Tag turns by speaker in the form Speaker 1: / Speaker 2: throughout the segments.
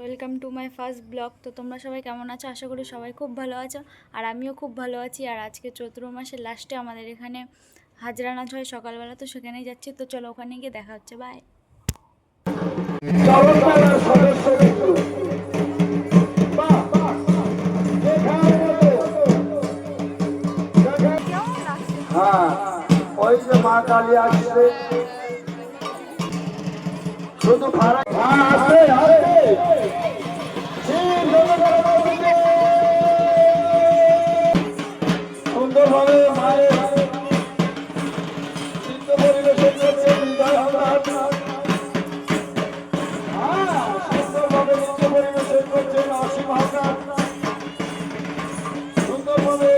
Speaker 1: Welcome to my first blog তো তোমরা সবাই কেমন আছো? আশা করি সবাই খুব ভালো আছো। আর আমিও খুব ভালো আছি। আর আজকে চৈত্র মাসের লাস্টে আমাদের এখানে হাজরা নাচ হয় সকালবেলা, তো সেখানেই যাচ্ছি। তো চলো ওখানে গিয়ে দেখা হচ্ছে। বাই
Speaker 2: হ্যাঁ শুধু ফারাক হ্যাঁ আসবে সুন্দরভাবে মায়ের চিত্ত পরিবেশন করছে হৃদয় সম্রাট। সুন্দরভাবে নৃত্য পরিবেশন করছেন অসীম হাসান। সুন্দরভাবে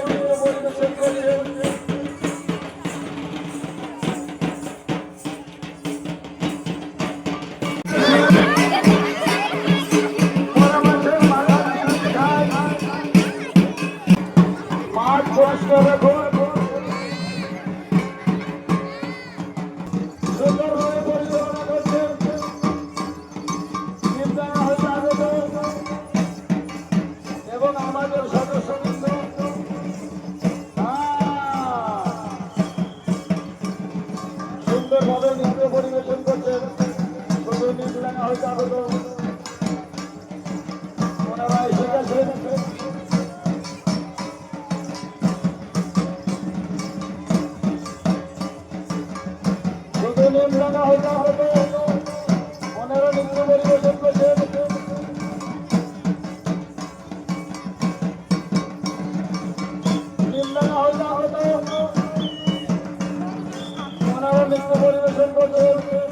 Speaker 2: শুধু নির্দানা হয়তো আগত ওনারা নৃত্য পরিবেশন করছেন ওনারা নৃত্য পরিবেশন করছেন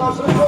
Speaker 2: Thank
Speaker 1: you.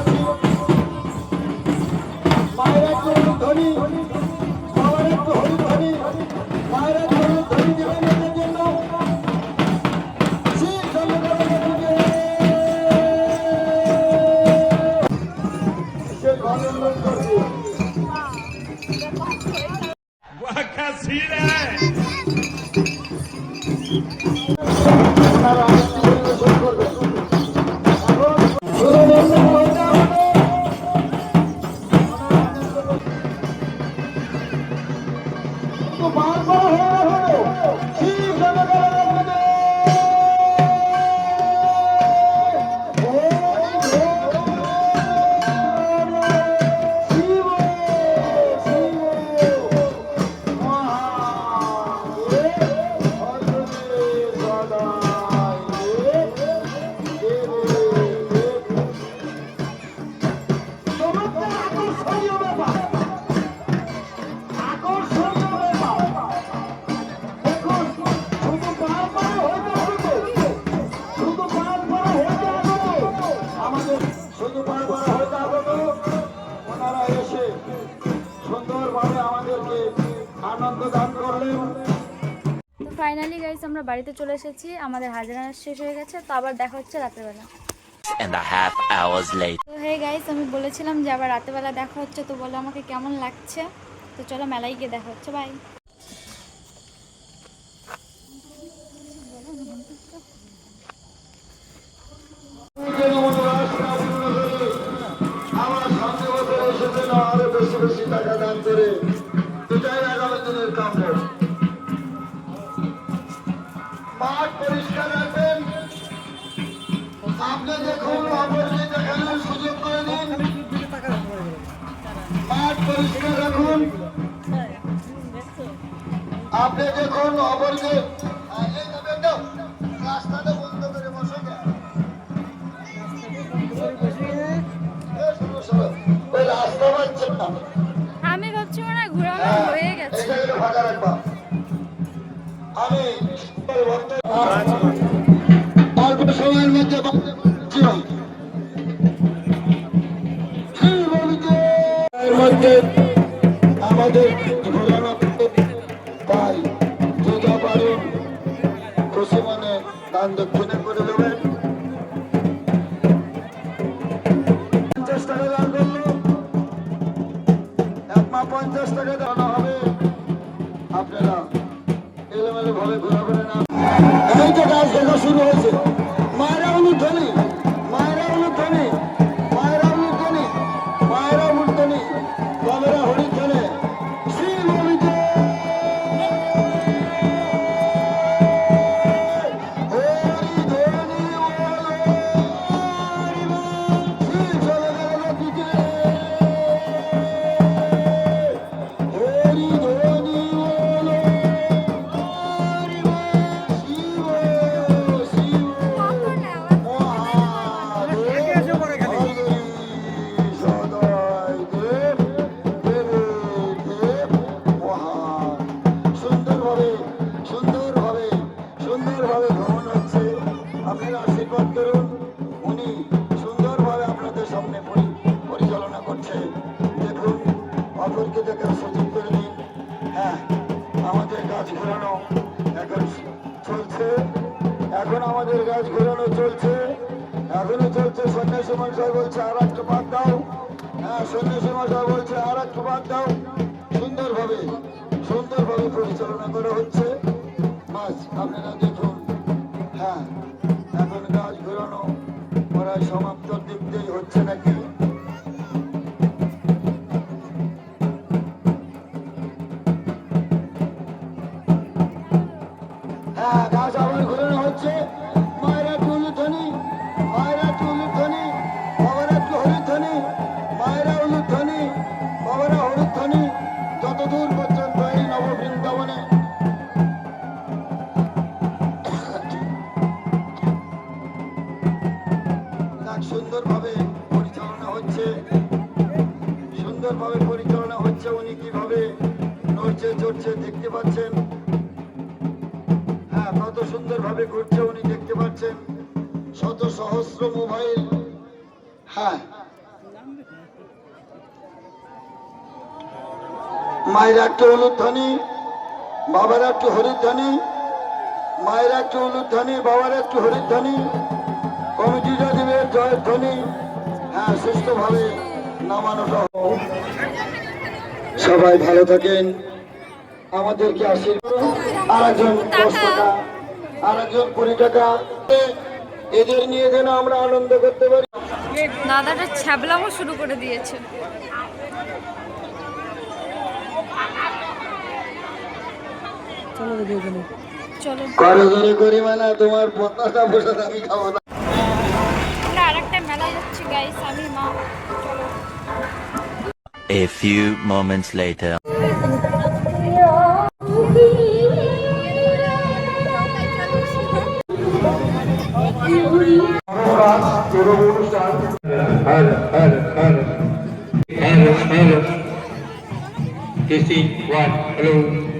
Speaker 1: ফাইনালি গাইস আমরা বাড়িতে চলে এসেছি। আমাদের হাজারা শেষ হয়ে গেছে তো আবার দেখা হচ্ছে রাতেরবেলা।
Speaker 3: And a half hours later.
Speaker 1: তো হে গাইস আমি বলেছিলাম যে আবার রাতেরবেলা দেখা হচ্ছে তো বলো আমাকে কেমন লাগছে? তো চলো মেলায় গিয়ে দেখা হচ্ছে বাই
Speaker 2: পরিষ্কার রাখুন আপনি যখন অপরকে লিমিটেড আমাদের ঘোরানো তাই। যে যা পারেন দান দক্ষিণে করে দেবেন পঞ্চাশ টাকা দান করল। এক মা পঞ্চাশ টাকা দেওয়া হবে। আপনারা এলোমেলো ভাবে ঘোরাঘুরি না এই যে কাজ দেখা শুরু হয়েছে। ঘোরানো এখন চলছে। এখন আমাদের গাছ ঘোরানো চলছে। এখনও চলছে সন্ন্যাসী মশাই বলছে আর একটু বাদ দাও। হ্যাঁ সন্ন্যাসী মশাই বলছে আর একটু বাদ দাও। সুন্দরভাবে সুন্দরভাবে পরিচালনা করা হচ্ছে। বাস, আপনারা দেখুন। হ্যাঁ এখন গাছ ঘোরানো প্রায় সমাপ্তর দিক দিয়েই হচ্ছে নাকি? সুন্দরভাবে পরিচালনা হচ্ছে। সুন্দরভাবে পরিচালনা হচ্ছে উনি কীভাবে নড়ছে, চড়ছে দেখতে পাচ্ছেন। হ্যাঁ কত সুন্দরভাবে ঘুরছে উনি দেখতে পাচ্ছেন। শত সহস্র মোবাইল। হ্যাঁ। মায়ের একটু হলুদ ধ্বনি বাবার একটু হলুদ ধ্বনি মায়ের একটু হলুদ ধ্বনি বাবার একটু হলুদ ধ্বনি হ্যাঁ সুস্থভাবে নামানোটা। সবাই ভালো থাকেন। আমাদেরকে আশীর্বাদ আর একজন দশ টাকা আর একজন কুড়ি টাকা। এদের নিয়ে যেন আমরা আনন্দ করতে পারি।
Speaker 1: দাদাটা ছ্যাবলামও শুরু করে দিয়েছে। চলো
Speaker 2: কারও করি মানে তোমার পতাকা বসে আমি খাব না।
Speaker 3: A few moments later.
Speaker 4: Hello, hello, hello.